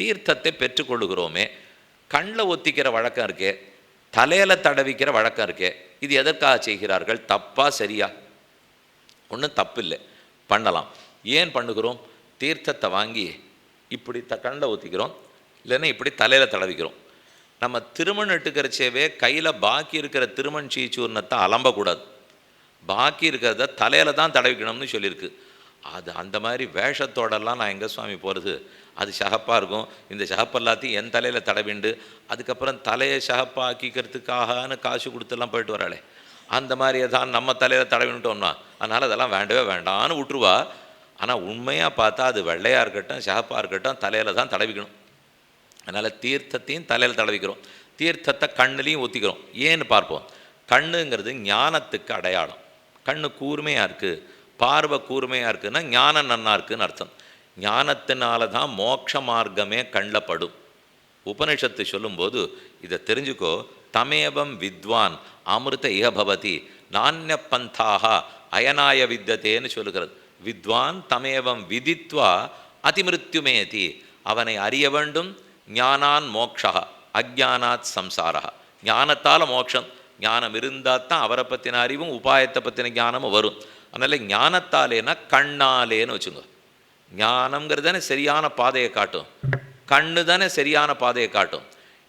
தீர்த்தத்தை பெற்றுக்கொள்கிறோமே கண்ணில் ஒத்திக்கிற வழக்கம் இருக்கே தலையில் தடவிக்கிற வழக்கம் இருக்கே இது எதற்காக செய்கிறார்கள்? தப்பா சரியா? ஒன்றும் தப்பு இல்லை பண்ணலாம். ஏன் பண்ணுகிறோம்? தீர்த்தத்தை வாங்கி இப்படி த கண்ணில் ஊற்றிக்கிறோம் இல்லைன்னா இப்படி தலையில் தடவிக்கிறோம். நம்ம திருமணம் இட்டுக்கிறச்சேவே கையில் பாக்கி இருக்கிற திருமண் சீச்சூர்ணத்தை அலம்பக்கூடாது. பாக்கி இருக்கிறத தலையில் தான் தடவிக்கணும்னு சொல்லியிருக்கு. அது அந்த மாதிரி வேஷத்தோடெல்லாம் நான் எங்கே சுவாமி போகிறது அது சகப்பாக இருக்கும். இந்த சகப்பு எல்லாத்தையும் என் தலையில் தடவிண்டு அதுக்கப்புறம் தலையை சகப்பாக்கிக்கிறதுக்காகன்னு காசு கொடுத்துலாம் போயிட்டு வராளே. அந்த மாதிரி தான் நம்ம தலையில் தடவின்ட்டோம்னா அதனால் அதெல்லாம் வேண்டவே வேண்டான்னு விட்டுருவா. ஆனால் உண்மையாக பார்த்தா அது வெள்ளையாக இருக்கட்டும் ஷகப்பாக இருக்கட்டும் தலையில் தான் தடவிக்கணும். அதனால் தீர்த்தத்தையும் தலையில் தடவிக்கிறோம். தீர்த்தத்தை கண்ணுலேயும் ஊற்றிக்கிறோம் ஏன்னு பார்ப்போம். கண்ணுங்கிறது ஞானத்துக்கு அடையாளம். கண்ணு கூர்மையாக இருக்குது பார்வை கூர்மையாக இருக்குன்னா ஞானம் நன்னா இருக்குதுன்னு அர்த்தம். ஞானத்தினால தான் மோட்ச மார்க்கமே கண்டப்படும். உபனிஷத்து சொல்லும்போது இதை தெரிஞ்சுக்கோ தமேவம் வித்வான் அமிர்த இகபவதி நானிய பந்தாக அயனாய வித்ததேன்னு சொல்லுகிறது. வித்வான் தமேவம் விதித்வா அதிமிருத்யுமேதி அவனை அறிய வேண்டும் ஞானான் மோக்ஷா அஜானாத் சம்சாரா ஞானத்தால் மோட்சம் ஞானம் இருந்தால் தான் அவரை பற்றின அறிவும் உபாயத்தை பற்றின ஞானமும் வரும். அதனால் ஞானத்தாலேனா கண்ணாலேன்னு வச்சுங்க. ஞானம்ங்கிறது தானே சரியான பாதையை காட்டும். கண்ணு தானே சரியான பாதையை காட்டும்.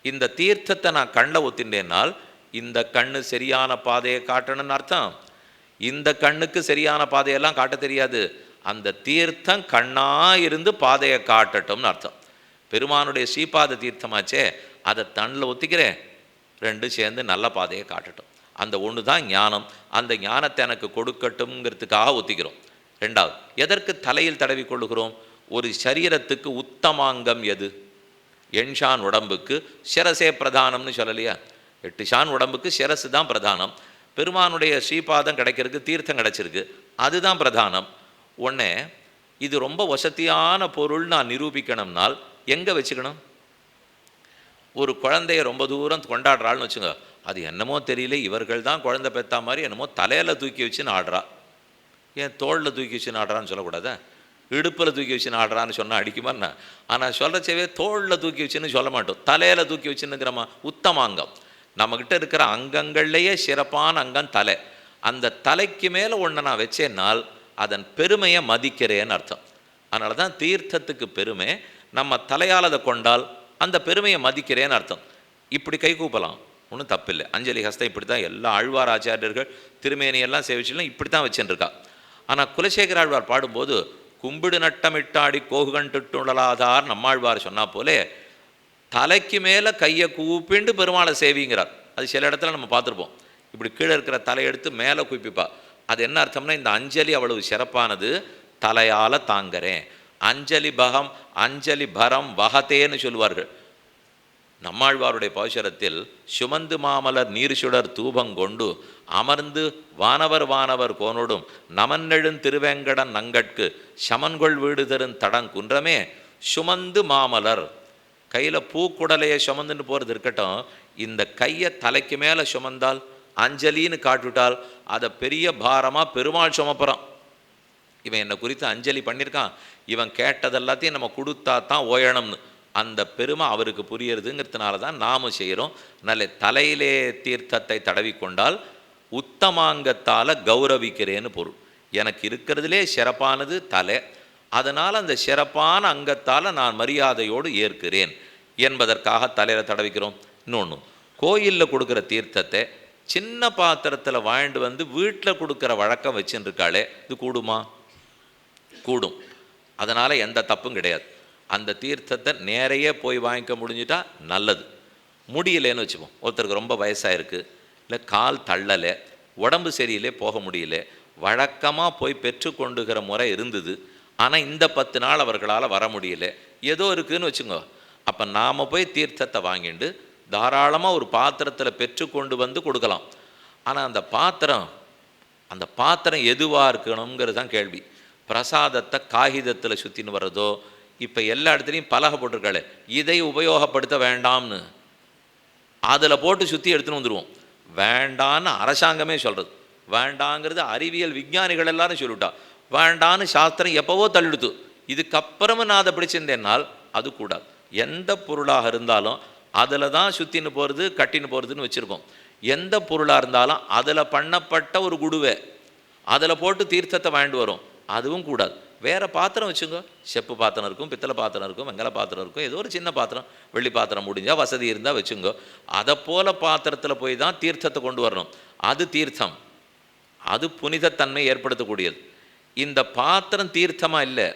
இந்த தீர்த்தத்தை நான் கண்ணில் ஒத்தின்றேனால் இந்த கண்ணு சரியான பாதையை காட்டணும்னு அர்த்தம். இந்த கண்ணுக்கு சரியான பாதையெல்லாம் காட்ட தெரியாது. அந்த தீர்த்தம் கண்ணாக இருந்து பாதையை காட்டட்டும்னு அர்த்தம். பெருமானுடைய ஸ்ரீபாத தீர்த்தமாச்சே அதை தண்ணில் ஒத்திக்கிறேன் ரெண்டும் சேர்ந்து நல்ல பாதையை காட்டட்டும். அந்த ஒன்று தான் ஞானம். அந்த ஞானத்தை எனக்கு கொடுக்கட்டும்ங்கிறதுக்காக ஒத்திக்கிறோம் ரெண்டாவது எதற்கு தலையில் தடவி கொள்ளுகிறோம்? ஒரு சரீரத்துக்கு உத்தமாங்கம் எது? எண்ஷான் உடம்புக்கு சிரசே பிரதானம்னு சொல்லலையா? எட்டு ஷான் உடம்புக்கு சிரசு தான் பிரதானம். பெருமானுடைய ஸ்ரீபாதம் கிடைக்கிறதுக்கு தீர்த்தம் கிடைச்சிருக்கு. அதுதான் பிரதானம். உடனே இது ரொம்ப வசதியான பொருள் நான் நிரூபிக்கணும்னால் எங்கே வச்சுக்கணும்? ஒரு குழந்தைய ரொம்ப தூரம் கொண்டாடுறாள்னு வச்சுங்க அது என்னமோ தெரியல இவர்கள் தான் குழந்தை பெற்ற மாதிரி என்னமோ தலையில் தூக்கி வச்சுன்னு ஆடுறா. ஏன் தோளில் தூக்கி வச்சுன்னு ஆடுறான்னு சொல்லக்கூடாதா? இடுப்பில் தூக்கி வச்சுன்னு ஆடுறான்னு சொன்னால் அடிக்குமாண்ணா ஆனால் சொல்கிறச்சவே தோளில் தூக்கி வச்சுன்னு சொல்ல மாட்டோம். தலையில் தூக்கி வச்சுன்னுங்கிறமா? உத்தம அங்கம் நம்மக்கிட்ட இருக்கிற அங்கங்கள்லேயே சிறப்பான அங்கம் தலை. அந்த தலைக்கு மேலே ஒன்றை நான் வச்சேன்னால் அதன் பெருமையை மதிக்கிறேன்னு அர்த்தம். அதனால தான் தீர்த்தத்துக்கு பெருமை நம்ம தலையால் அதை கொண்டால் அந்த பெருமையை மதிக்கிறேன்னு அர்த்தம். இப்படி கை கூப்பலாம். ஒன்றும் தப்பில்லை. அஞ்சலி ஹஸ்தம் இப்படி தான் எல்லா ஆழ்வார் ஆச்சாரியர்கள் திருமேனியெல்லாம் சேவிச்சுலாம் இப்படி தான் வச்சுருக்கா ஆனால் குலசேகராழ்வார் பாடும்போது கும்பிடு நட்டமிட்டாடி கோகுகண்டுட்டுள்ளலாதார் நம்மாழ்வார் சொன்னா போலே தலைக்கு மேலே கையை கூப்பிண்டு பெருமாளை சேவிங்கிறார். அது சில இடத்துல நம்ம பார்த்துருப்போம். இப்படி கீழே இருக்கிற தலையெடுத்து மேலே குவிப்பிப்பா. அது என்ன அர்த்தம்னா இந்த அஞ்சலி அவ்வளவு சிறப்பானது தலையால் தாங்குறேன். அஞ்சலி பகம் அஞ்சலி பரம் வகத்தேன்னு சொல்லுவார்கள். நம்மாழ்வாருடைய பாசுரத்தில் சுமந்து மாமலர் நீர் சுடர் தூபங்கொண்டு அமர்ந்து வானவர் வானவர் கோனோடும் நமன்னெழுந் திருவேங்கடன் நங்கட்கு சமன்கொள் வீடு தரும் தடங்குன்றமே சுமந்து மாமலர். கையில் பூக்குடலையை சுமந்துன்னு போகிறது இருக்கட்டும் இந்த கையை தலைக்கு மேலே சுமந்தால் அஞ்சலின்னு காட்டுவிட்டால் அதை பெரிய பாரமாக பெருமாள் சுமப்புறான். இவன் என்னை குறித்து அஞ்சலி பண்ணியிருக்கான். இவன் கேட்டது எல்லாத்தையும் நம்ம கொடுத்தா தான் ஓயணும்னு. அந்த பெருமை அவருக்கு புரியறதுங்கிறதுனால தான் நாம செய்கிறோம். நல்ல தலையிலே தீர்த்தத்தை தடவிக்கொண்டால் உத்தமாங்கத்தால் கௌரவிக்கிறேன்னு பொருள். எனக்கு இருக்கிறதுலே சிறப்பானது தலை. அதனால் அந்த சிறப்பான அங்கத்தால் நான் மரியாதையோடு ஏற்கிறேன். என்பதற்காக தலையில் தடவிக்கிறோம். இன்னொன்று கோயிலில் கொடுக்குற தீர்த்தத்தை சின்ன பாத்திரத்தில் வாழ்ந்து வந்து வீட்டில் கொடுக்குற வழக்கம் வச்சுருக்காளே இது கூடுமா? கூடும். அதனால் எந்த தப்பும் கிடையாது. அந்த தீர்த்தத்தை நேரையே போய் வாங்கிக்க முடிஞ்சிட்டா நல்லது. முடியலேன்னு வச்சுப்போம். ஒருத்தருக்கு ரொம்ப வயசாயிருக்கு. இல்லை கால் தள்ளலை உடம்பு சரியில்லை போக முடியல. வழக்கமாக போய் பெற்றுக்கொண்டுகிற முறை இருந்தது. ஆனால் இந்த பத்து நாள் அவர்களால் வர முடியல. ஏதோ இருக்குதுன்னு வச்சுங்க. அப்போ நாம் போய் தீர்த்தத்தை வாங்கிட்டு தாராளமாக ஒரு பாத்திரத்தில் பெற்றுக்கொண்டு வந்து கொடுக்கலாம். ஆனால் அந்த பாத்திரம் அந்த பாத்திரம் எதுவாக இருக்கணுங்கிறது தான் கேள்வி. பிரசாதத்தை காகிதத்தில் சுற்றின்னு வர்றதோ இப்போ எல்லா இடத்துலையும் பலகை போட்டிருக்காளே. இதை உபயோகப்படுத்த வேண்டாம்னு. அதில் போட்டு சுற்றி எடுத்துன்னு வந்துடுவோம் வேண்டான்னு அரசாங்கமே சொல்கிறது வேண்டாங்கிறது அறிவியல் விஞ்ஞானிகள் எல்லாரும் சொல்லிவிட்டா. வேண்டான்னு சாஸ்திரம் எப்போவோ தள்ளிடுத்து. இதுக்கப்புறமும் நான் அதை பிடிச்சிருந்தேன்னால் அது கூடாது. எந்த பொருளாக இருந்தாலும் அதில் தான் சுற்றின்னு போகிறது கட்டின்னு போகிறதுன்னு வச்சுருக்கோம். எந்த பொருளாக இருந்தாலும் அதில் பண்ணப்பட்ட ஒரு குடுவை. அதில் போட்டு தீர்த்தத்தை வாங்கிட்டு வரும். அதுவும் கூடாது. வேறு பாத்திரம் வச்சுங்க. செப்பு பாத்திரம் இருக்கும் பித்தளை பாத்திரம் இருக்கும் வெங்கல பாத்திரம் இருக்கும் ஏதோ ஒரு சின்ன பாத்திரம் வெள்ளி பாத்திரம் முடிஞ்சால் வசதி இருந்தால் வச்சுங்க. அதை போல் பாத்திரத்தில் போய் தான் தீர்த்தத்தை கொண்டு வரணும். அது தீர்த்தம். அது புனிதத்தன்மை ஏற்படுத்தக்கூடியது. இந்த பாத்திரம் தீர்த்தமாக இல்லை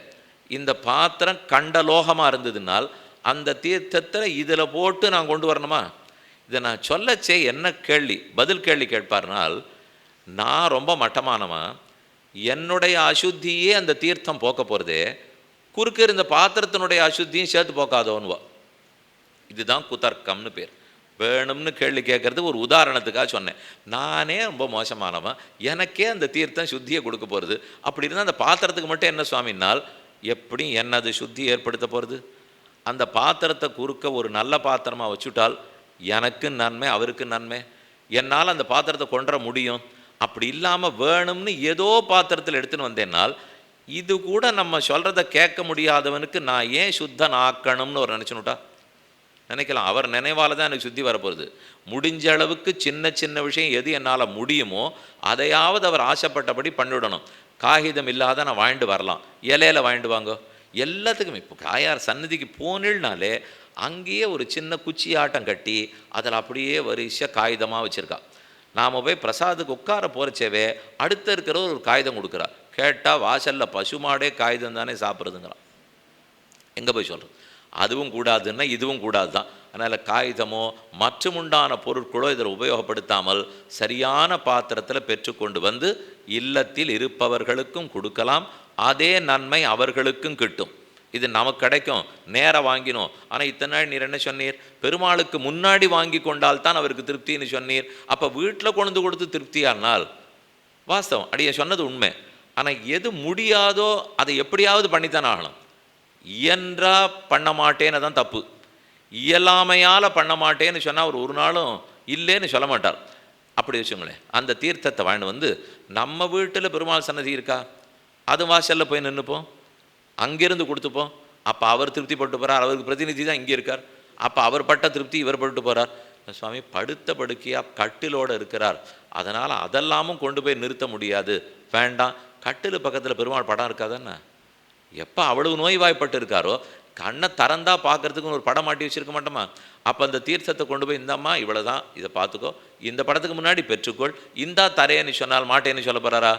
இந்த பாத்திரம் கண்டலோகமாக இருந்ததுனால் அந்த தீர்த்தத்தில் இதில் போட்டு நான் கொண்டு வரணுமா? இதை நான் சொல்லச்சே என்ன கேள்வி பதில் கேள்வி கேட்பார்னால் நான் ரொம்ப மட்டமானவன். என்னுடைய அசுத்தியே அந்த தீர்த்தம் போக்க போகிறதே குறுக்க இருந்த பாத்திரத்தினுடைய அசுத்தியும் சேர்த்து போக்காதோன்னுவா. இதுதான் குதர்க்கம்னு பேர். வேணும்னு கேள்வி கேட்குறது ஒரு உதாரணத்துக்காக சொன்னேன். நானே ரொம்ப மோசமானவன். எனக்கே அந்த தீர்த்தம் சுத்தியை கொடுக்க போகிறது அப்படி இருந்தால் அந்த பாத்திரத்துக்கு மட்டும் என்ன சுவாமினால் எப்படி என்னது சுத்தி ஏற்படுத்த போகிறது அந்த பாத்திரத்தை குறுக்க ஒரு நல்ல பாத்திரமாக வச்சுட்டால் எனக்கு நன்மை அவருக்கு நன்மை. என்னால் அந்த பாத்திரத்தை கொண்டுற முடியும். அப்படி இல்லாமல் வேணும்னு ஏதோ பாத்திரத்தில் எடுத்துன்னு வந்தேன்னால் இது கூட நம்ம சொல்கிறத கேட்க முடியாதவனுக்கு நான் ஏன் சுத்தன் ஆக்கணும்னு ஒரு நினச்சுனுட்டா நினைக்கலாம். அவர் நினைவால தான் எனக்கு சுத்தி வரப்போகுது. முடிஞ்ச அளவுக்கு சின்ன சின்ன விஷயம் எது என்னால் முடியுமோ அதையாவது அவர் ஆசைப்பட்டபடி பண்ணிவிடணும். காகிதம் இல்லாத நான் வாங்கிட்டு வரலாம். இலையில வாங்கிட்டு வாங்க. எல்லாத்துக்கும். இப்போ காயார் சன்னதிக்கு போனில்னாலே அங்கேயே ஒரு சின்ன குச்சி ஆட்டம் கட்டி அதில் அப்படியே வரிசையாக காகிதமாக வச்சுருக்கா. நாம் போய் பிரசாதுக்கு உட்கார போகிறச்சேவே அடுத்த இருக்கிற ஒரு காகிதம் கொடுக்குறா கேட்டால் வாசலில் பசுமாடே காகிதம் தானே சாப்பிட்றதுங்கிறான். எங்கே போய் சொல்கிறது அதுவும் கூடாதுன்னா இதுவும் கூடாது தான் அதனால் காகிதமோ மற்றுமுண்டான பொருட்களோ இதில் உபயோகப்படுத்தாமல் சரியான பாத்திரத்தில் பெற்றுக்கொண்டு வந்து இல்லத்தில் இருப்பவர்களுக்கும் கொடுக்கலாம். அதே நன்மை அவர்களுக்கும் கிட்டும். இது நமக்கு கிடைக்கும். நேராக வாங்கினோம். ஆனால் இத்தனை நாள் நீர் என்ன சொன்னீர்? பெருமாளுக்கு முன்னாடி வாங்கி கொண்டால் தான் அவருக்கு திருப்தின்னு சொன்னீர். அப்போ வீட்டில் கொண்டு கொடுத்து திருப்தியானால் வாஸ்தவம். அடிய சொன்னது உண்மை. ஆனால் எது முடியாதோ அதை எப்படியாவது பண்ணித்தான் ஆகணும். இயன்றா பண்ண மாட்டேன்னு தான் தப்பு. இயலாமையால் பண்ண மாட்டேன்னு சொன்னால் அவர் ஒரு நாளும் இல்லைன்னு சொல்ல மாட்டார். அப்படி வச்சுங்களேன் அந்த தீர்த்தத்தை வாங்கிட்டு வந்து நம்ம வீட்டில் பெருமாள் சன்னதி இருக்கா? அது வாசலில் போய் நின்றுப்போம் அங்கிருந்து கொடுத்துப்போம் அப்போ அவர் திருப்தி பட்டு போகிறார் அவருக்கு பிரதிநிதி தான் இங்கே இருக்கார். அப்போ அவர் பட்ட திருப்தி இவர் பட்டு போகிறார் சுவாமி படுத்த படுக்கையாக கட்டிலோடு இருக்கிறார். அதனால் அதெல்லாமும் கொண்டு போய் நிறுத்த முடியாது. வேண்டாம். கட்டில் பக்கத்தில் பெருமாள் படம் இருக்காதானே? எப்போ அவ்வளவு நோய்வாய்ப்பட்டு இருக்காரோ கண்ணை திறந்தா பார்க்கறதுக்குன்னு ஒரு படம் மாட்டி வச்சிருக்க மாட்டோமா? அப்போ அந்த தீர்த்தத்தை கொண்டு போய் இந்தம்மா இவ்வளோ தான் இதை பார்த்துக்கோ. இந்த படத்துக்கு முன்னாடி பெற்றுக்கொள். இந்தா தரேன்னு சொன்னால் மாட்டேன்னு சொல்ல போகிறாரா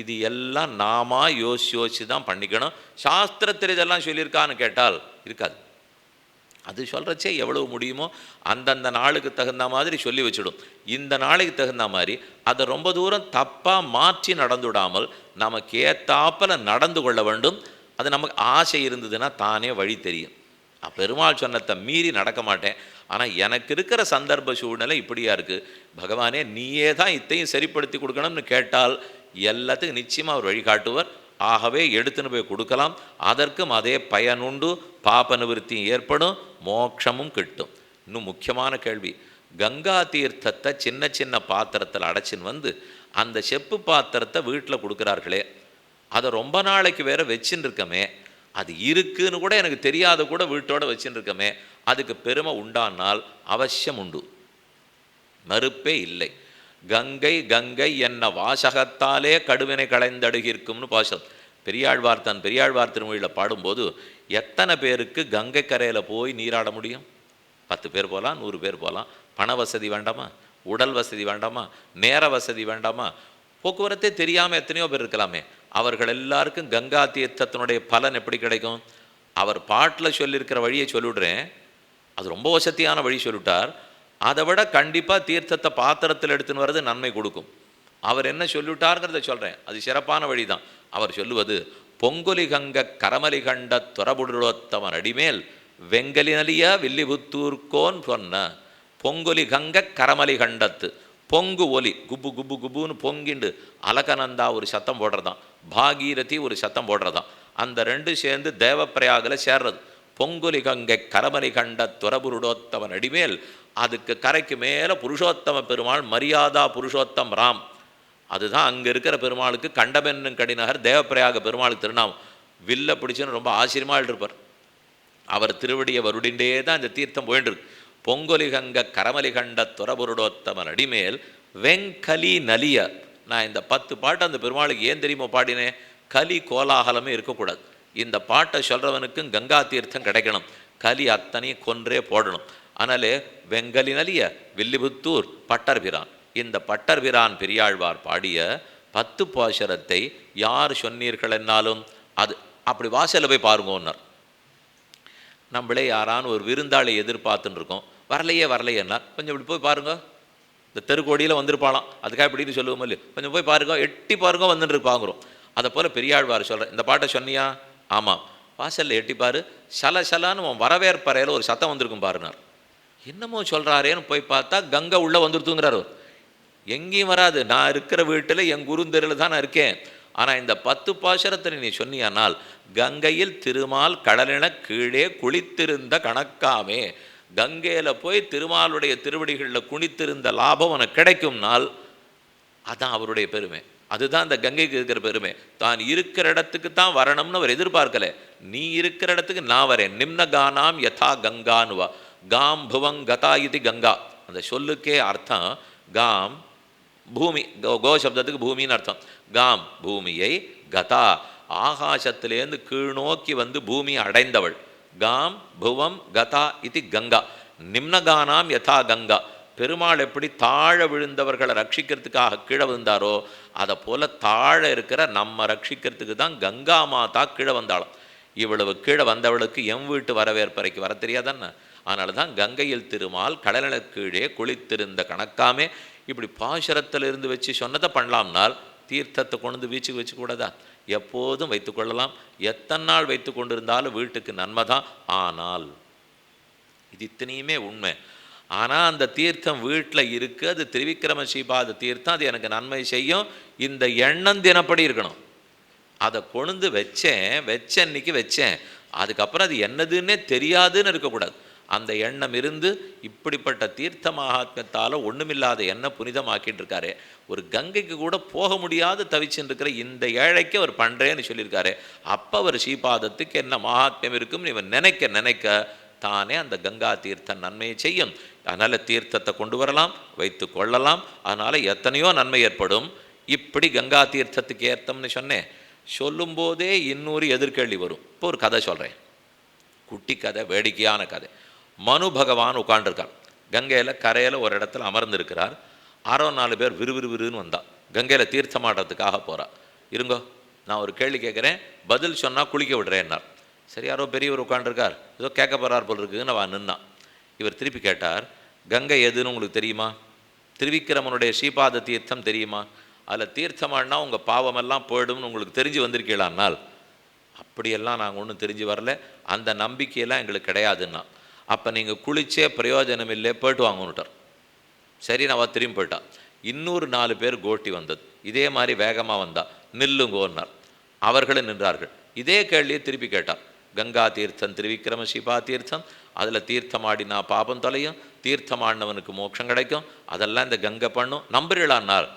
இது எல்லாம் நாமா யோசி யோசிச்சு தான் பண்ணிக்கணும். சாஸ்திரத்தில் இதெல்லாம் சொல்லியிருக்கான்னு கேட்டால் இருக்காது. அது சொல்கிறச்சே எவ்வளவு முடியுமோ அந்தந்த நாளுக்கு தகுந்த மாதிரி சொல்லி வச்சிடும். இந்த நாளைக்கு தகுந்த மாதிரி அதை ரொம்ப தூரம் தப்பாக மாற்றி நடந்துவிடாமல் நமக்கு ஏத்தாப்பில் நடந்து கொள்ள வேண்டும். அது நமக்கு ஆசை இருந்ததுன்னா தானே வழி தெரியும். பெருமாள் சொன்னத்தை மீறி நடக்க மாட்டேன். ஆனால் எனக்கு இருக்கிற சந்தர்ப்ப சூழ்நிலை இப்படியா இருக்குது பகவானே நீயே தான் இத்தையும் சரிப்படுத்தி கொடுக்கணும்னு கேட்டால் எல்லாத்துக்கும் நிச்சயமாக அவர் வழிகாட்டுவர். ஆகவே எடுத்துன்னு போய் கொடுக்கலாம். அதற்கும் அதே பயனுண்டு பாப நிவர்த்தியும் ஏற்படும். மோட்சமும் கிட்டும். இன்னும் முக்கியமான கேள்வி. கங்கா தீர்த்தத்தை சின்ன சின்ன பாத்திரத்தில் அடைச்சின்னு வந்து அந்த செப்பு பாத்திரத்தை வீட்டில் கொடுக்குறார்களே. அதை ரொம்ப நாளைக்கு வேற வச்சுன்னு இருக்கமே. அது இருக்குன்னு கூட எனக்கு தெரியாத கூட வீட்டோட வச்சுன்னு இருக்கமே. அதுக்கு பெருமை உண்டானால் அவசியம் உண்டு. மறுப்பே இல்லை. கங்கை கங்கை என்ன வாசகத்தாலே கடுவினை களைந்தடுகிற்கும்னு பாசம் பெரியாழ்வார் தன் பெரியாழ்வார் திருமொழியில் பாடும்போது எத்தனை பேருக்கு கங்கை கரையில் போய் நீராட முடியும்? பத்து பேர் போகலாம் நூறு பேர் போகலாம். பண வசதி வேண்டாமா? உடல் வசதி வேண்டாமா? நேர வசதி வேண்டாமா? போக்குவரத்தே தெரியாமல் எத்தனையோ பேர் இருக்கலாமே. அவர்கள் எல்லாருக்கும் கங்கா தீர்த்தத்தினுடைய பலன் எப்படி கிடைக்கும்? அவர் பாட்டில் சொல்லியிருக்கிற வழியை சொல்லிவிடுறேன். அது ரொம்ப வசதியான வழி சொல்லிவிட்டார். அதை விட கண்டிப்பாக தீர்த்தத்தை பாத்திரத்தில் எடுத்துன்னு வர்றது நன்மை கொடுக்கும். அவர் என்ன சொல்லிவிட்டாருங்கிறத சொல்கிறேன் அது சிறப்பான வழி தான் அவர் சொல்லுவது பொங்கொலி கரமலிகண்ட கரமலி கண்ட துறபுடுரோத்தமன் அடிமேல் வெங்கலினலிய வில்லிபுத்தூர்கோன் சொன்ன பொங்குலி கங்க கரமலி கண்டத்து பொங்கு ஒலி குபு குபு குபுன்னு பொங்கிண்டு அலகநந்தா ஒரு சத்தம் போடுறதான். பாகீரதி ஒரு சத்தம் போடுறதான். அந்த ரெண்டு சேர்ந்து தேவப்பிரயாகில் சேர்றது. பொங்குலி கங்கை கரமலி கண்ட துறபுருடோத்தவன் அடிமேல் அதுக்கு கரைக்கு மேலே புருஷோத்தம பெருமாள் மரியாதா புருஷோத்தம் ராம். அதுதான் அங்கே இருக்கிற பெருமாளுக்கு கண்டபென்னும் கடிநகர் தேவப்பிரயாக பெருமாளுக்கு திருநாமம். வில்ல பிடிச்சுன்னு ரொம்ப ஆச்சரியமாக இருப்பார். அவர் திருவடியை வருடிண்டே தான் இந்த தீர்த்தம் போயின்றிருக்கு. பொங்கொலிகங்க கரமலிகண்ட துறபுருடோத்தமன் அடிமேல் வெங்கலி நலிய. நான் இந்த பத்து பாட்டு அந்த பெருமாளுக்கு ஏன் தெரியுமா பாடினேன் கலி கோலாகலமே இருக்கக்கூடாது. இந்த பாட்டை சொல்றவனுக்கும் கங்கா தீர்த்தம் கிடைக்கணும். கலி அத்தனையும் கொன்றே போடணும். ஆனாலே வெங்கலினலிய வில்லிபுத்தூர் வில்லிபுத்தூர் பட்டர்பிரான். இந்த பட்டர்பிரான் பெரியாழ்வார் பாடிய பத்து பாசரத்தை யார் சொன்னீர்கள் என்னாலும் அது அப்படி வாசல்ல போய் பாருங்கன்னார். நம்மளே யாரான்னு ஒரு விருந்தாளை எதிர்பார்த்துன்னு இருக்கோம். வரலையே வரலையேன்னா கொஞ்சம் இப்படி போய் பாருங்க. இந்த தெருக்கோடியில் வந்திருப்பாளாம். அதுக்காக இப்படின்னு சொல்லுவோம் இல்லையோ. கொஞ்சம் போய் பாருங்க. எட்டி பாருங்க வந்துட்டு பாங்குறோம் அதை போல் பெரியாழ்வார் சொல்கிறேன் இந்த பாட்டை சொன்னியா? ஆமாம். வாசலில் எட்டி பாரு. சல சலான்னு வரவேற்பறையில் ஒரு சத்தம் வந்திருக்கும் பாருனார் என்னமோ சொல்கிறாரேன்னு போய் பார்த்தா கங்கை உள்ளே வந்துருத்துங்கிறார் அவர் எங்கேயும் வராது. நான் இருக்கிற வீட்டில் என் குருந்தெருவில் தான் நான் இருக்கேன். ஆனால் இந்த பத்து பாசரத்தை நீ சொன்னியானால் கங்கையில் திருமால் கடலின கீழே குளித்திருந்த கணக்காமே கங்கையில் போய் திருமாலுடைய திருவடிகளில் குனித்திருந்த லாபம் உனக்கு கிடைக்கும் நாள். அவருடைய பெருமை. அதுதான் அந்த கங்கைக்கு இருக்கிற பெருமை. தான் இருக்கிற இடத்துக்கு தான் வரணும்னு அவர் எதிர்பார்க்கலை. நீ இருக்கிற இடத்துக்கு நான் வரேன். நிம்ன கானாம் யதா கங்கானுவா. காம் புவங் கதா இது கங்கா. அந்த சொல்லுக்கே அர்த்தம் காம் பூமி கோ கோ சப்தத்துக்கு பூமின்னு அர்த்தம். காம் பூமியை கதா. ஆகாசத்திலேருந்து கீழ்நோக்கி வந்து பூமி அடைந்தவள். காம் புவம் கதா இது கங்கா. நிம்னகானாம் யதா கங்கா. பெருமாள் எப்படி தாழ விழுந்தவர்களை ரட்சிக்கிறதுக்காக கீழே விழுந்தாரோ அதை போல் தாழ இருக்கிற நம்ம ரட்சிக்கிறதுக்கு தான் கங்கா மாதா கீழே வந்தாலும் இவ்வளவு கீழே வந்தவளுக்கு எம் வீட்டு வரவேற்பறைக்கு வர தெரியாதானே? அதனால தான் கங்கையில் திருமால் கடலக்கீழே குளித்திருந்த கணக்காமே இப்படி பாசரத்தில் இருந்து வச்சு சொன்னதை பண்ணலாம்னால் தீர்த்தத்தை கொண்டு வீச்சுக்கு வச்சு கூடாதா எப்போதும் வைத்துக்கொள்ளலாம் எத்தனை நாள் வைத்து கொண்டிருந்தாலும் வீட்டுக்கு நன்மை தான் ஆனால் இது இத்தனையுமே உண்மை. ஆனால் அந்த தீர்த்தம் வீட்டில் இருக்குது அது திரிவிக்ரம ஸ்ரீபாத தீர்த்தம். அது எனக்கு நன்மை செய்யும். இந்த எண்ணம் தினப்படி இருக்கணும். அதை கொண்டு வச்சேன். வச்ச இன்னைக்கு வச்சேன். அதுக்கப்புறம் அது என்னதுன்னே தெரியாதுன்னு இருக்கக்கூடாது. அந்த எண்ணம் இருந்து இப்படிப்பட்ட தீர்த்த மகாத்மியத்தால் ஒன்றுமில்லாத எண்ணம் புனிதமாக்கிட்டு இருக்காரு ஒரு கங்கைக்கு கூட போக முடியாது தவிச்சுருக்கிற இந்த ஏழைக்கு அவர் பண்ணுறேன்னு சொல்லியிருக்காரு. அப்போ அவர் ஸ்ரீபாதத்துக்கு என்ன மகாத்மியம் இருக்கும்னு இவன் நினைக்க நினைக்க தானே அந்த கங்கா தீர்த்த நன்மையை செய்யும். அதனால் தீர்த்தத்தை கொண்டு வரலாம் வைத்து கொள்ளலாம். அதனால் எத்தனையோ நன்மை ஏற்படும். இப்படி கங்கா தீர்த்தத்துக்கு ஏற்றம்னு சொன்னேன். சொல்லும்போதே இன்னொரு எதிர்கேள்வி வரும். இப்போ ஒரு கதை சொல்கிறேன் குட்டி கதை வேடிக்கையான கதை. மனு பகவான் உட்காண்டிருக்கார் கங்கையில் கரையில் ஒரு இடத்துல அமர்ந்திருக்கிறார். ஆறோ நாலு பேர் விறுவிறுவிறுன்னு வந்தா. கங்கையில் தீர்த்தமாடுறதுக்காக போகிறா இருங்கோ நான் ஒரு கேள்வி கேட்குறேன். பதில் சொன்னால் குளிக்க விடுறேன்னார். சரி யாரோ பெரியவர் உட்காண்டிருக்கார் ஏதோ கேட்க போகிறார் போல் இருக்குன்னு அவன் நின்னான். இவர் திருப்பி கேட்டார் கங்கை எதுன்னு உங்களுக்கு தெரியுமா? திருவிக்கிரமனுடைய ஸ்ரீபாத தீர்த்தம் தெரியுமா? அதில் தீர்த்தமாடினா உங்கள் பாவமெல்லாம் போயிடும்னு உங்களுக்கு தெரிஞ்சு வந்திருக்கீங்களானால் அப்படியெல்லாம் நாங்கள் ஒன்றும் தெரிஞ்சு வரல. அந்த நம்பிக்கையெல்லாம் எங்களுக்கு கிடையாதுன்னா அப்போ நீங்கள் குளிச்சே பிரயோஜனம் இல்லை போயிட்டு வாங்கணுட்டார் சரி நான் திரும்பி போயிட்டா இன்னொரு நாலு பேர் கோட்டி வந்தது. இதே மாதிரி வேகமாக வந்தா நில்லுங்கோன்னார். அவர்களும் நின்றார்கள். இதே கேள்வியை திருப்பி கேட்டார். கங்கா தீர்த்தம் திருவிக்கிரம சிவா தீர்த்தம் அதில் தீர்த்தமாடினா பாபம் தொலையும் தீர்த்தமாடினவனுக்கு மோட்சம் கிடைக்கும். அதெல்லாம் இந்த கங்கை பண்ணும். நம்புறீளான்னார்.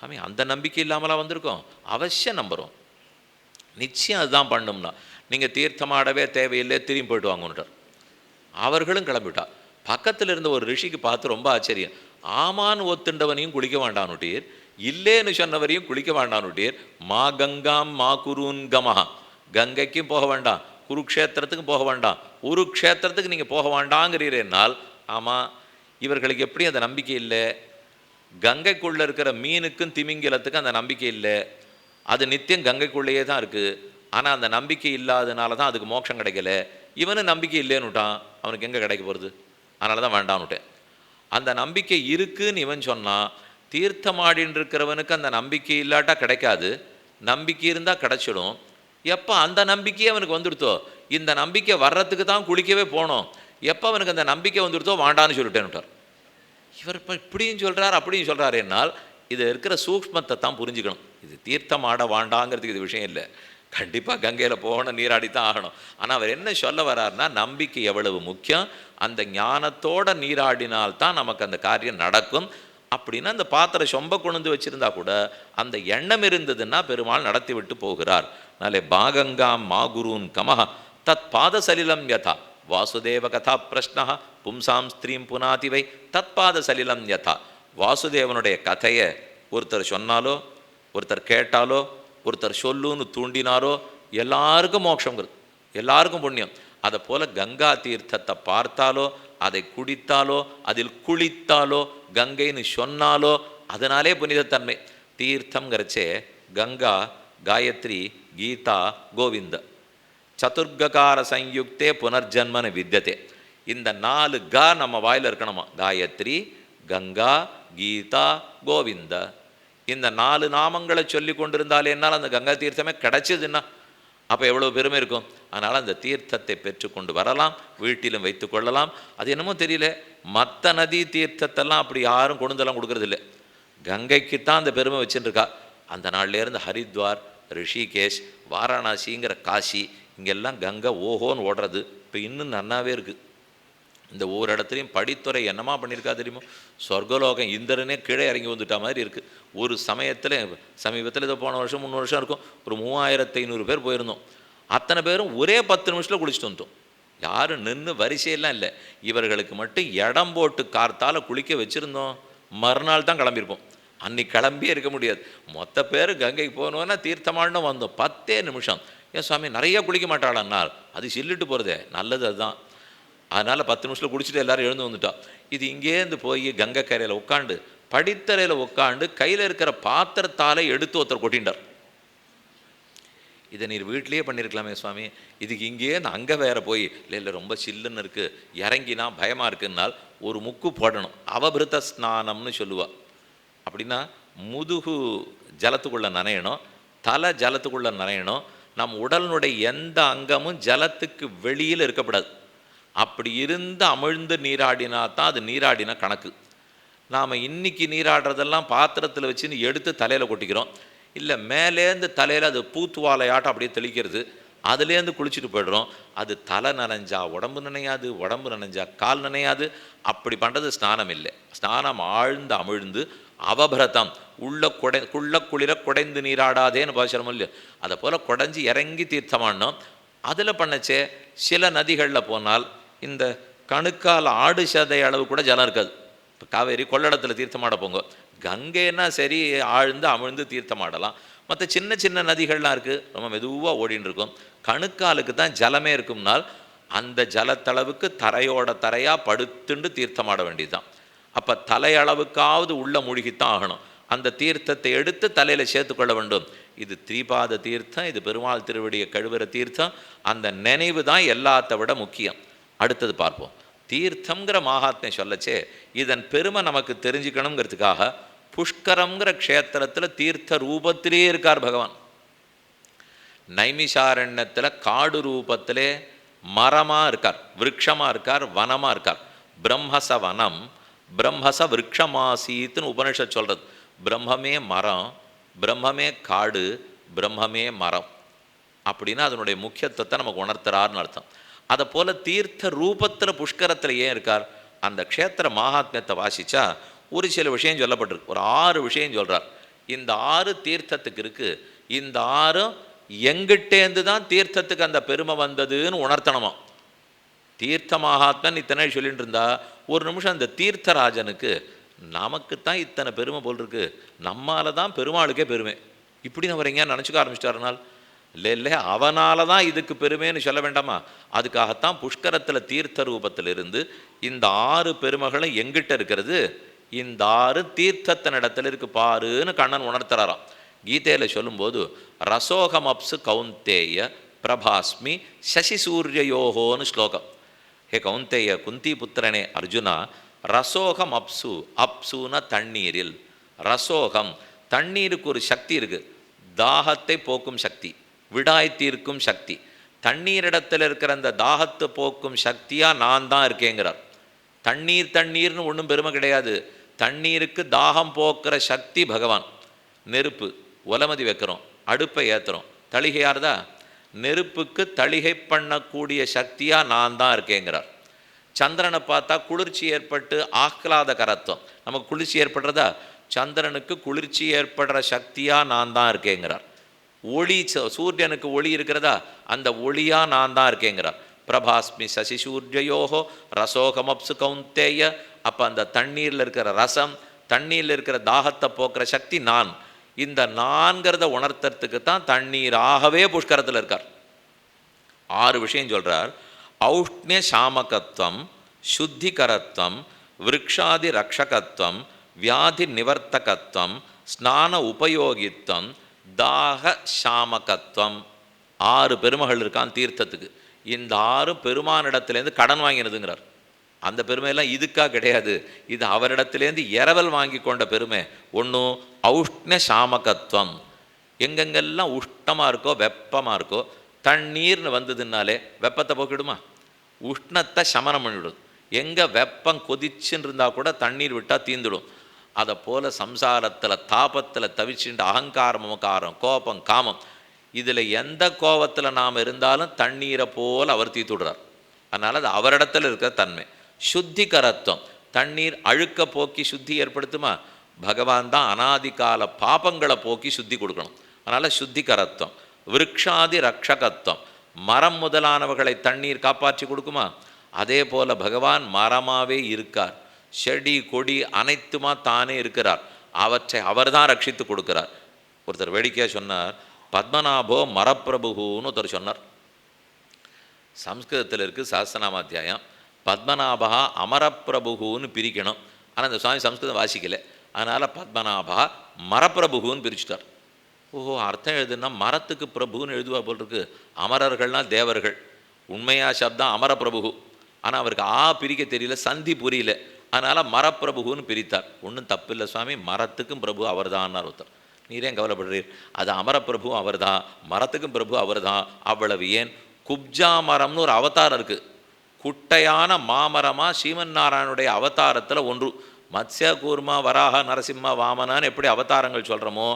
சாமி அந்த நம்பிக்கை இல்லாமலாம் வந்திருக்கோம்? அவசியம் நம்புகிறோம் நிச்சயம் அதுதான் பண்ணும்னா. நீங்கள் தீர்த்தமாடவே தேவையில்லை திரும்பி போயிட்டு வாங்கன்றார் அவர்களும் கிளம்பிட்டா. பக்கத்தில் இருந்த ஒரு ரிஷிக்கு பார்த்து ரொம்ப ஆச்சரியம். ஆமான்னு ஒத்துண்டவனையும் குளிக்க வேண்டானுட்டீர் இல்லேன்னு சொன்னவரையும் குளிக்க வேண்டானுட்டீர் மா கங்காம் மா குருன் கமஹா. கங்கைக்கும் போக வேண்டாம். குருக்ஷேத்திரத்துக்கும் போக வேண்டாம். ஒரு க்ஷேத்திரத்துக்கு நீங்கள் போக வேண்டாங்கிறீரேனால் ஆமாம் இவர்களுக்கு எப்படி அந்த நம்பிக்கை இல்லை? கங்கைக்குள்ளே இருக்கிற மீனுக்கும் திமிங்கலத்துக்கும் அந்த நம்பிக்கை இல்லை. அது நித்தியம் கங்கைக்குள்ளேயே தான் இருக்குது ஆனால் அந்த நம்பிக்கை இல்லாதனால தான் அதுக்கு மோட்சம் கிடைக்கல. இவனு நம்பிக்கை இல்லைன்னுட்டான் அவனுக்கு எங்கே கிடைக்க போகிறது அதனால தான் வேண்டான்னுட்டேன் அந்த நம்பிக்கை இருக்குன்னு இவன் சொன்னான் தீர்த்தமாடின்னு இருக்கிறவனுக்கு அந்த நம்பிக்கை இல்லாட்டா கிடைக்காது. நம்பிக்கை இருந்தால் கிடைச்சிடும். எப்போ அந்த நம்பிக்கையே அவனுக்கு வந்துடுத்தோ? இந்த நம்பிக்கை வர்றதுக்கு தான் குளிக்கவே போனோம். எப்போ அவனுக்கு அந்த நம்பிக்கை வந்துடுத்தோ? வாண்டான்னு சொல்லிட்டேன்னுட்டார். இவர் இப்போ இப்படியும் சொல்கிறார் அப்படியும் சொல்கிறார் என்னால் இது இருக்கிற சூக்ஷ்மத்தை தான் புரிஞ்சுக்கணும். இது தீர்த்தம் ஆட வாண்டாங்கிறதுக்கு இது விஷயம் இல்லை. கண்டிப்பாக கங்கையில் போகணும் நீராடி தான் ஆகணும். ஆனால் அவர் என்ன சொல்ல வர்றாருன்னா நம்பிக்கை எவ்வளவு முக்கியம்? அந்த ஞானத்தோட நீராடினால் தான் நமக்கு அந்த காரியம் நடக்கும். அப்படின்னா அந்த பாத்திரம் சொம்ப கொண்டு வச்சிருந்தா கூட அந்த எண்ணம் இருந்ததுன்னா பெருமாள் நடத்தி விட்டு போகிறார். நாளே பாகங்காம் மாகுருன் கமஹ தத் பாத சலிலம் யதா வாசுதேவ கதா பிரஷ்னா பும்சாம் ஸ்திரீம் புனாதிவை தத் தத்பாத சலிலம் யதா. வாசுதேவனுடைய கதையை ஒருத்தர் சொன்னாலோ ஒருத்தர் கேட்டாலோ ஒருத்தர் சொல்லுன்னு தூண்டினாரோ எல்லாருக்கும் மோட்சங்கிறது எல்லாருக்கும் புண்ணியம். அதை போல் கங்கா தீர்த்தத்தை பார்த்தாலோ அதை குடித்தாலோ அதில் குளித்தாலோ கங்கைன்னு சொன்னாலோ அதனாலே புனிதத்தன்மை. தீர்த்தங்கிறச்சே கங்கா காயத்ரி கீதா கோவிந்த. சதுர்ககார சயுக்தே புனர்ஜன்மனு வித்தியதே இந்த நாலு கா நம்ம வாயில் இருக்கணுமா? காயத்ரி கங்கா கீதா கோவிந்தா. இந்த நாலு நாமங்களை சொல்லி கொண்டிருந்தாலே என்னால் அந்த கங்கா தீர்த்தமே கிடைச்சதுன்னா அப்போ எவ்வளோ பெருமை இருக்கும்? அதனால் அந்த தீர்த்தத்தை பெற்றுக்கொண்டு வரலாம் வீட்டிலும் வைத்து கொள்ளலாம். அது என்னமோ தெரியல. மற்ற நதி தீர்த்தத்தெல்லாம் அப்படி யாரும் கொண்டுந்தெல்லாம் கொடுக்கறதில்ல. கங்கைக்கு தான் அந்த பெருமை வச்சுருக்கா. அந்த நாள்லேருந்து ஹரித்வார் ரிஷிகேஷ் வாரணாசிங்கிற காசி இங்கெல்லாம் கங்கை ஓஹோன்னு ஓடுறது. இப்போ இன்னும் நன்னாவே இருக்குது இந்த ஒவ்வொரு இடத்துலையும் படித்துறை என்னமா பண்ணியிருக்கா தெரியுமோ? சொர்க்கலோகம் இந்திரனே கீழே இறங்கி வந்துட்டா மாதிரி இருக்குது ஒரு சமயத்தில் சமீபத்தில் இதை போன வருஷம் மூணு வருஷம் இருக்கும். ஒரு மூவாயிரத்து ஐநூறு பேர் போயிருந்தோம். அத்தனை பேரும் ஒரே பத்து நிமிஷத்தில் குளிச்சுட்டு வந்துட்டோம். யாரும் நின்று வரிசையெல்லாம் இல்லை. இவர்களுக்கு மட்டும் இடம் போட்டு கார்த்தால் குளிக்க வச்சுருந்தோம். மறுநாள் தான் கிளம்பியிருப்போம். அன்னைக்கு கிளம்பியே இருக்க முடியாது. மொத்த பேர் கங்கைக்கு போகணுன்னா தீர்த்தமானு வந்தோம். பத்தே நிமிஷம். ஏன் சுவாமி நிறைய குளிக்க மாட்டாளன்னார். அது சில்லிட்டு போகிறதே நல்லது அதுதான். அதனால் பத்து நிமிஷத்தில் குடிச்சிட்டு எல்லாரும் எழுந்து வந்துட்டோம் இது இங்கேருந்து போய் கங்கை கரையில் உட்காந்து படித்தரையில் உட்காந்து கையில் இருக்கிற பாத்திரத்தாலே எடுத்து ஒருத்தர் கொட்டின்றார். இதை நீர் வீட்லேயே பண்ணியிருக்கலாமே சுவாமி. இதுக்கு இங்கேயே நான் அங்கே வேற போய் இல்லை இல்லை ரொம்ப சில்லுன்னு இருக்குது இறங்கினா பயமாக இருக்குன்னால் ஒரு முக்கு போடணும். அவபிருத்த ஸ்நானம்னு சொல்லுவாள் அப்படின்னா முதுகு ஜலத்துக்குள்ளே நனையணும் தலை ஜலத்துக்குள்ளே நனையணும். நம் உடலினுடைய எந்த அங்கமும் ஜலத்துக்கு வெளியில் இருக்கப்படாது. அப்படி இருந்து அமிழ்ந்து நீராடினா தான் அது நீராடின கணக்கு. நாம் இன்றைக்கி நீராடுறதெல்லாம் பாத்திரத்தில் வச்சுன்னு எடுத்து தலையில் கொட்டிக்கிறோம். இல்லை மேலேருந்து தலையில் அது பூத்துவாலையாட்டம் அப்படியே தெளிக்கிறது. அதுலேருந்து குளிச்சுட்டு போயிடுறோம். அது தலை நனைஞ்சா உடம்பு நனையாது உடம்பு நனைஞ்சா கால் நனையாது. அப்படி பண்ணுறது ஸ்நானம் இல்லை. ஸ்நானம் ஆழ்ந்து அமிழ்ந்து அவபரதம். உள்ள குடை குள்ள குளிர குடைந்து நீராடாதேன்னு பாசுரம் இல்லையோ? அதை போல் குடைஞ்சி இறங்கி தீர்த்தமானோம். அதில் பண்ணச்சே சில நதிகளில் போனால் இந்த கணுக்கால் ஆடு சதை அளவு கூட ஜலம் இருக்காது. இப்போ காவேரி கொள்ளடத்தில் தீர்த்தமாட போங்க. கங்கைன்னா சரி ஆழ்ந்து அமிழ்ந்து தீர்த்தமாடலாம். மற்ற சின்ன சின்ன நதிகள்லாம் இருக்குது ரொம்ப மெதுவாக ஓடின்னு இருக்கும். கணுக்காலுக்கு தான் ஜலமே இருக்கும்னால் அந்த ஜலத்தளவுக்கு தரையோட தரையாக படுத்துண்டு தீர்த்தமாட வேண்டியதுதான். அப்போ தலையளவுக்காவது உள்ளே மூழ்கித்தான் ஆகணும். அந்த தீர்த்தத்தை எடுத்து தலையில் சேர்த்துக்கொள்ள வேண்டும். இது திரிபாத தீர்த்தம் இது பெருமாள் திருவடியை கழுவுற தீர்த்தம். அந்த நினைவு தான் எல்லாத்த விட முக்கியம். அடுத்தது பார்ப்போம். தீர்த்தம்ங்கிற மகாத்மை சொல்லச்சே இதன் பெருமை நமக்கு தெரிஞ்சுக்கணுங்கிறதுக்காக புஷ்கரங்கிற க்ஷேத்திரத்தில் தீர்த்த ரூபத்திலே இருக்கார் பகவான். நைமிஷாரண்யத்தில் காடு ரூபத்திலே மரமாக இருக்கார் விரக்ஷமாக இருக்கார் வனமாக இருக்கார். பிரம்மச வனம் பிரம்மச விரக்ஷமாசீத்துன்னு உபனிஷத் சொல்கிறது பிரம்மமே மரம் பிரம்மமே காடு பிரம்மமே மரம். அப்படின்னா அதனுடைய முக்கியத்துவத்தை நமக்கு உணர்த்துறாருன்னு அர்த்தம். அதை போல தீர்த்த ரூபத்தில் புஷ்கரத்தில் ஏன் இருக்கார்? அந்த க்ஷேத்திர மகாத்மியத்தை வாசிச்சா ஒரு சில விஷயம் சொல்லப்பட்டிருக்கு. ஒரு ஆறு விஷயம் சொல்கிறார் இந்த ஆறு தீர்த்தத்துக்கு இருக்குது இந்த ஆறும் எங்கிட்டேந்து தான் தீர்த்தத்துக்கு அந்த பெருமை வந்ததுன்னு உணர்த்தணுமா? தீர்த்த மகாத்மன் இத்தனை நாள் சொல்லிட்டு இருந்தா ஒரு நிமிஷம் அந்த தீர்த்தராஜனுக்கு நமக்கு தான் இத்தனை பெருமை போல் இருக்குது நம்மால தான் பெருமாளுக்கே பெருமை. இப்படி நான் வரீங்க நினச்சிக்க ஆரம்பிச்சிட்டாருனால் இல்லை இல்லை அவனால தான் இதுக்கு பெருமைன்னு சொல்ல வேண்டாமா? அதுக்காகத்தான் புஷ்கரத்தில் தீர்த்த ரூபத்திலிருந்து இந்த ஆறு பெருமைகளும் எங்கிட்ட இருக்கிறது? இந்த ஆறு தீர்த்தத்தின் இடத்துல இருக்கு பாருன்னு கண்ணன் உணர்த்துறாராம். கீதையில் சொல்லும்போது ரசோகம் அப்சு கவுந்தேய பிரபாஸ்மி சசி சூரியயோகோன்னு ஸ்லோகம். ஹே கவுந்தேய குந்தி புத்திரனே அர்ஜுனா ரசோகம் அப்சு அப்சுன தண்ணீரில். ரசோகம் தண்ணீருக்கு ஒரு சக்தி இருக்கு. தாகத்தை போக்கும் சக்தி. விடாய் தீர்க்கும் சக்தி. தண்ணீரிடத்தில் இருக்கிற அந்த தாகத்தை போக்கும் சக்தியாக நான் தான் இருக்கேங்கிறார். தண்ணீர் தண்ணீர்னு ஒன்றும் பெருமை கிடையாது. தண்ணீருக்கு தாகம் போக்குற சக்தி பகவான். நெருப்பு ஒலமதி வைக்கிறோம் அடுப்பை ஏற்றுறோம் தளிகையார்தா? நெருப்புக்கு தளிகை பண்ணக்கூடிய சக்தியாக நான் தான் இருக்கேங்கிறார். சந்திரனை பார்த்தா குளிர்ச்சி ஏற்பட்டு ஆஹ்லாத கரத்துவம். நமக்கு குளிர்ச்சி ஏற்படுறதா? சந்திரனுக்கு குளிர்ச்சி ஏற்படுற சக்தியாக நான் தான் இருக்கேங்கிறார். ஒளி சூரியனுக்கு ஒளி இருக்கிறதா? அந்த ஒளியாக நான் தான் இருக்கேங்கிறார். பிரபாஸ்மி சசிசூர்ஜயோகோ ரசோகமப்சு கவுந்தேய அப்போ அந்த தண்ணீரில் இருக்கிற ரசம் தண்ணீரில் இருக்கிற தாகத்தை போக்குற சக்தி நான். இந்த நான்கிறத உணர்த்துறதுக்கு தான் தண்ணீராகவே புஷ்கரத்தில் இருக்கார். ஆறு விஷயம் சொல்றார். ஔஷ்ணிய சாமகத்துவம் சுத்திகரத்துவம் விரக்ஷாதி ரக்ஷகத்துவம் வியாதி நிவர்த்தகத்துவம் ஸ்நான உபயோகித்துவம் தாக சாமகத்துவம் ஆறு பெருமகள் இருக்கான் தீர்த்தத்துக்கு. இந்த ஆறு பெருமானிடத்துலேருந்து கடன் வாங்கினதுங்கிறார். அந்த பெருமையெல்லாம் இதுக்கா கிடையாது. இது அவரிடத்துலேருந்து இரவல் வாங்கி கொண்ட பெருமை. ஒன்றும் ஔஷ்ண சாமகத்துவம் எங்கெங்கெல்லாம் உஷ்ணமாக இருக்கோ வெப்பமாக இருக்கோ தண்ணீர்னு வந்ததுனாலே வெப்பத்தை போக்கிடுமா உஷ்ணத்தை சமனம் பண்ணிவிடும். எங்கே வெப்பம் கொதிச்சுன்னு இருந்தால் கூட தண்ணீர் விட்டால் தீந்துடும். அதை போல் சம்சாரத்தில் தாபத்தில் தவிச்சுட்டு அகங்காரம் மமக்காரம் கோபம் காமம் இதில் எந்த கோபத்தில் நாம் இருந்தாலும் தண்ணீரை போல் அவர் தீத்து விடுறார் அதனால் அது அவரிடத்துல இருக்கிற தன்மை. சுத்திகரத்துவம். தண்ணீர் அழுக்க போக்கி சுத்தி ஏற்படுத்துமா? பகவான் தான் அனாதி கால பாபங்களை போக்கி சுத்தி கொடுக்கணும். அதனால் சுத்திகரத்துவம். விரக்ஷாதி ரக்ஷகத்துவம். மரம் முதலானவர்களை தண்ணீர் காப்பாற்றி கொடுக்குமா? அதே போல் பகவான் மரமாகவே இருக்கார். செடி கொடி அனைத்துமா தானே இருக்கிறார். அவற்றை அவர் தான் ரட்சித்து கொடுக்கிறார். ஒருத்தர் வேடிக்கையாக சொன்னார் பத்மநாபோ மரப்பிரபுன்னு ஒருத்தர் சொன்னார். சம்ஸ்கிருதத்தில் இருக்குது சாஸ்திரநாமாத்தியாயம். பத்மநாபா அமரப்பிரபுகுன்னு பிரிக்கணும். ஆனால் இந்த சுவாமி சம்ஸ்கிருதம் வாசிக்கல. அதனால் பத்மநாபா மரப்பிரபுகுன்னு பிரிச்சுட்டார். ஓஹோ அர்த்தம் எழுதுனா மரத்துக்கு பிரபுன்னு எழுதுவா போல் இருக்கு அமரர்கள்னால் தேவர்கள். உண்மையாக சப்தம் அமரப்பிரபு ஆனால் அவருக்கு ஆ பிரிக்க தெரியல சந்தி புரியல. அதனால் மரப்பிரபுன்னு பிரித்தார். ஒன்றும் தப்பு இல்லை சுவாமி மரத்துக்கும் பிரபு அவர் ஒருத்தர். நீரேன் கவலைப்படுறீர்? அது அமரப்பிரபு அவர் தான் மரத்துக்கும் பிரபு அவர் தான் அவ்வளவு ஏன்? குப்ஜா மரம்னு ஒரு அவதாரம் இருக்குது குட்டையான மாமரமாக சீமன் நாராயணுடைய அவதாரத்தில் ஒன்று. மத்ஸ்ய கூர்மா வராக நரசிம்ம வாமனான்னு எப்படி அவதாரங்கள் சொல்கிறோமோ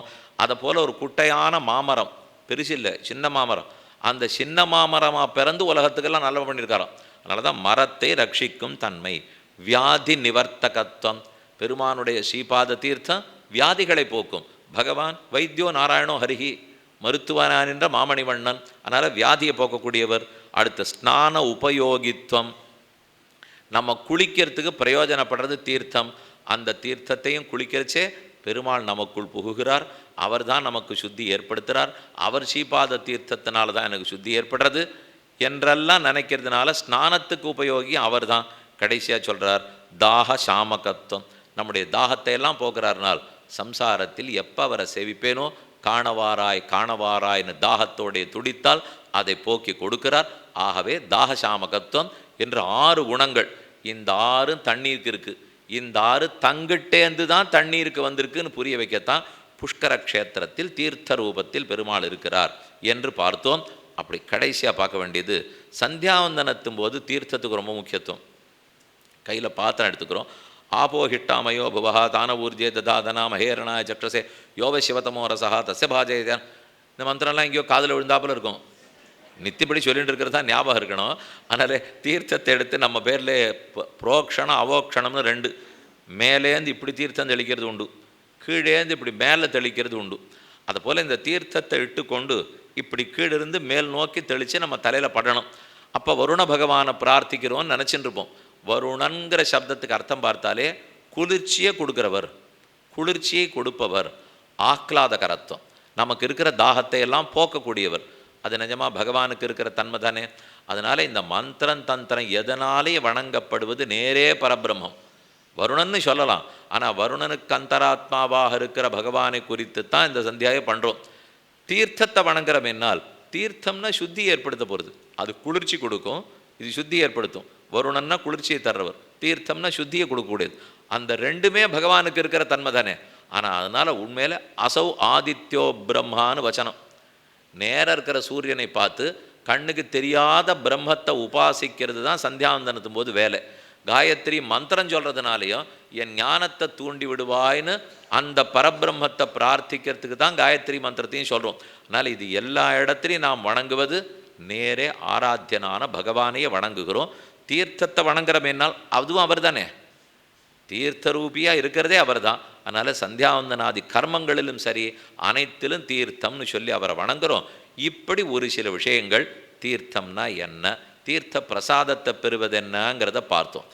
அதை போல் ஒரு குட்டையான மாமரம். பெருசு இல்லை சின்ன மாமரம். அந்த சின்ன மாமரமாக பிறந்து உலகத்துக்கெல்லாம் நல்ல பண்ணியிருக்காராம். அதனால தான் மரத்தை ரட்சிக்கும் தன்மை. வியாதி நிவர்த்தகத்துவம். பெருமானுடைய ஸ்ரீபாத தீர்த்தம் வியாதிகளை போக்கும். பகவான் வைத்தியோ நாராயணோ ஹரிஹி மருத்துவனான் என்ற மாமணிவண்ணன் அதனால் வியாதியை போக்கக்கூடியவர். அடுத்த ஸ்நான உபயோகித்துவம். நம்ம குளிக்கிறதுக்கு பிரயோஜனப்படுறது தீர்த்தம். அந்த தீர்த்தத்தையும் குளிக்கிறச்சே பெருமாள் நமக்குள் புகுகிறார். அவர் தான் நமக்கு சுத்தி ஏற்படுத்துகிறார் அவர் ஸ்ரீபாத தீர்த்தத்தினால தான் எனக்கு சுத்தி ஏற்படுறது. என்றெல்லாம் நினைக்கிறதுனால ஸ்நானத்துக்கு உபயோகி அவர் தான். கடைசியாக சொல்கிறார் தாக சாமகத்துவம். நம்முடைய தாகத்தை எல்லாம் போக்குறாருனால் சம்சாரத்தில் எப்போ அவரை சேவிப்பேனோ காணவாராய் காணவாராய்னு தாகத்தோடைய துடித்தால் அதை போக்கி கொடுக்கிறார். ஆகவே தாக சாமகத்துவம் என்ற ஆறு குணங்கள். இந்த ஆறும் தண்ணீருக்கு இருக்குது இந்த ஆறு தங்கிட்டேந்து தான் தண்ணீருக்கு வந்திருக்குன்னு புரிய வைக்கத்தான் புஷ்கர க்ஷேத்திரத்தில் தீர்த்த ரூபத்தில் பெருமாள் இருக்கிறார் என்று பார்த்தோம். அப்படி கடைசியாக பார்க்க வேண்டியது சந்தியாவந்தனத்தும் போது தீர்த்தத்துக்கு ரொம்ப முக்கியத்துவம். கையில் பாத்திரம் எடுத்துக்கிறோம். ஆபோ ஹிட்டாமயோ புவஹா தான ஊர்ஜே ததாதனா மகேரணா சக்ரசே யோவ சிவதமோ ரசஹா தஸ்ய பாஜயதான் இந்த மந்திரம்லாம் எங்கேயோ காதில் விழுந்தாப்புல இருக்கும். நித்தியப்படி சொல்லிட்டு இருக்கிறது தான் ஞாபகம் இருக்கணும். அதனால் தீர்த்தத்தை எடுத்து நம்ம பேரில் புரோக்ஷணம் அவோக்ஷணம்னு ரெண்டு. மேலேந்து இப்படி தீர்த்தம் தெளிக்கிறது உண்டு. கீழேந்து இப்படி மேலே தெளிக்கிறது உண்டு. அதுபோல் இந்த தீர்த்தத்தை இட்டுக்கொண்டு இப்படி கீழிருந்து மேல் நோக்கி தெளித்து நம்ம தலையில் படணும். அப்போ வருண பகவானை பிரார்த்திக்கிறோம்னு நினச்சிட்டு இருப்போம். வருணன்கிற சப்தத்துக்கு அர்த்தம் பார்த்தாலே குளிர்ச்சியை கொடுக்குறவர் குளிர்ச்சியை கொடுப்பவர் ஆஹ்லாதகரத்துவம். நமக்கு இருக்கிற தாகத்தை எல்லாம் போக்கக்கூடியவர். அது நிஜமா பகவானுக்கு இருக்கிற தன்மை தானே? அதனால் இந்த மந்திரம் தந்திரம் எதனாலே வணங்கப்படுவது நேரே பரபிரம்மம். வருணன்னு சொல்லலாம். ஆனால் வருணனுக்கு அந்தராத்மாவாக இருக்கிற பகவானை குறித்து தான் இந்த சந்தியாயை பண்ணுறோம் தீர்த்தத்தை வணங்குறோம் என்னால். தீர்த்தம்னா சுத்தி ஏற்படுத்த போகிறது அது குளிர்ச்சி கொடுக்கும் இது சுத்தி ஏற்படுத்தும். வருணன்னா குளிர்ச்சியை தர்றவர். தீர்த்தம்னா சுத்தியை கொடுக்கக்கூடியது. அந்த ரெண்டுமே பகவானுக்கு இருக்கிற தன்மை தானே. ஆனால் அதனால் உண்மையில் அசௌ ஆதித்யோ பிரம்மான்னு வச்சனம். நேராக இருக்கிற சூரியனை பார்த்து கண்ணுக்கு தெரியாத பிரம்மத்தை உபாசிக்கிறது தான் சந்தியாவந்தனத்தும் போது வேலை. காயத்ரி மந்திரம் சொல்கிறதுனாலையும் என் ஞானத்தை தூண்டி விடுவாயின்னு அந்த பரபிரம்மத்தை பிரார்த்திக்கிறதுக்கு தான் காயத்ரி மந்திரத்தையும் சொல்கிறோம் அதனால் இது எல்லா இடத்துலையும் நாம் வணங்குவது நேரே ஆராத்தியனான பகவானையே வணங்குகிறோம். தீர்த்தத்தை வணங்குறமேனால் அதுவும் அவர் தானே தீர்த்தரூபியாக இருக்கிறதே அவர் தான் அதனால் சந்தியாவந்தனாதி கர்மங்களிலும் சரி அனைத்திலும் தீர்த்தம்னு சொல்லி அவரை வணங்குறோம். இப்படி ஒரு சில விஷயங்கள் தீர்த்தம்னா என்ன? தீர்த்த பிரசாதத்தை பெறுவதென்னங்கிறத பார்த்தோம்.